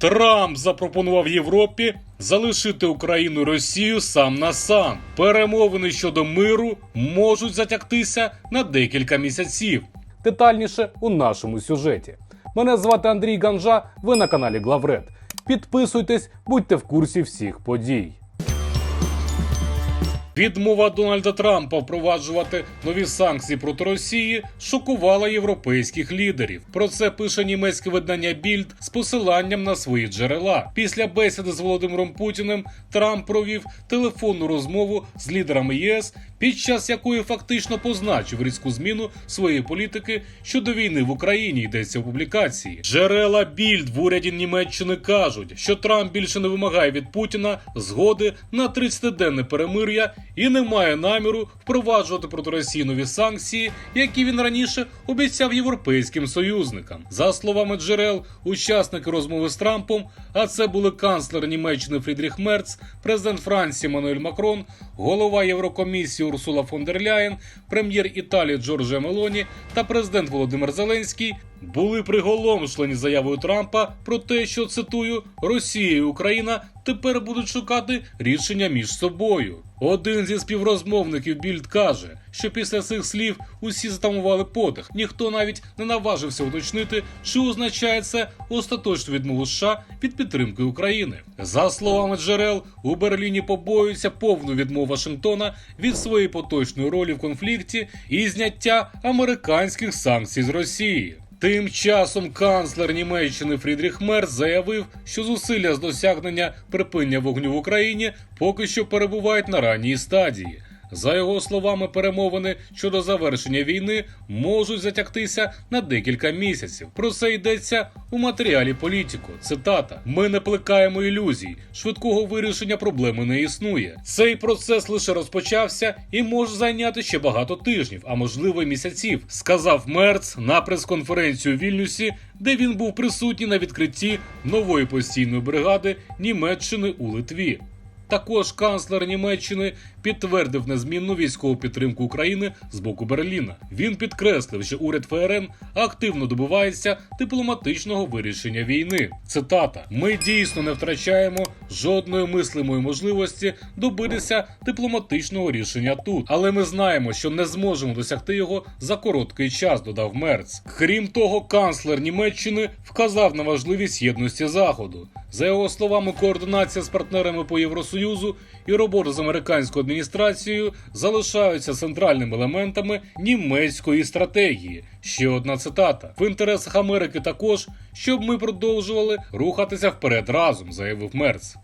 Трамп запропонував Європі залишити Україну і Росію сам на сам. Перемовини щодо миру можуть затягтися на декілька місяців. Детальніше у нашому сюжеті. Мене звати Андрій Ганжа. Ви на каналі Главред. Підписуйтесь, будьте в курсі всіх подій. Відмова Дональда Трампа впроваджувати нові санкції проти Росії шокувала європейських лідерів. Про це пише німецьке видання Більд з посиланням на свої джерела. Після бесіди з Володимиром Путіним Трамп провів телефонну розмову з лідерами ЄС, під час якої фактично позначив різку зміну своєї політики щодо війни в Україні. Йдеться в публікації. Джерела Більд в уряді Німеччини кажуть, що Трамп більше не вимагає від Путіна згоди на 30-денне перемир'я і не має наміру впроваджувати проти Росії нові санкції, які він раніше обіцяв європейським союзникам. За словами джерел, учасники розмови з Трампом, а це були канцлер Німеччини Фрідріх Мерц, президент Франції Мануель Макрон, голова Єврокомісії Урсула фон дер Ляєн, прем'єр Італії Джорджа Мелоні та президент Володимир Зеленський були приголомшлені заявою Трампа про те, що цитую Росія і Україна тепер будуть шукати рішення між собою. Один зі співрозмовників Більд каже, що після цих слів усі затамували подих. Ніхто навіть не наважився уточнити, чи означає це остаточну відмову США від підтримки України. За словами джерел, у Берліні побоюються повну відмову Вашингтона від своєї поточної ролі в конфлікті і зняття американських санкцій з Росії. Тим часом канцлер Німеччини Фрідріх Мерц заявив, що зусилля з досягнення припинення вогню в Україні поки що перебувають на ранній стадії. За його словами, перемовини щодо завершення війни можуть затягтися на декілька місяців. Про це йдеться у матеріалі політико. Цитата: Ми не плекаємо ілюзій. Швидкого вирішення проблеми не існує. Цей процес лише розпочався і може зайняти ще багато тижнів, а можливо місяців, сказав Мерц на прес-конференцію у Вільнюсі, де він був присутній на відкритті нової постійної бригади Німеччини у Литві. Також канцлер Німеччини підтвердив незмінну військову підтримку України з боку Берліна. Він підкреслив, що уряд ФРН активно добивається дипломатичного вирішення війни. Цитата: Ми дійсно не втрачаємо жодної мислимої можливості добитися дипломатичного рішення тут, але ми знаємо, що не зможемо досягти його за короткий час. Додав Мерц. Крім того, канцлер Німеччини вказав на важливість єдності заходу. За його словами, координація з партнерами по Євросоюзу і робота з американською адміністрацією залишаються центральними елементами німецької стратегії. Ще одна цитата: в інтересах Америки також, щоб ми продовжували рухатися вперед разом, заявив Мерц.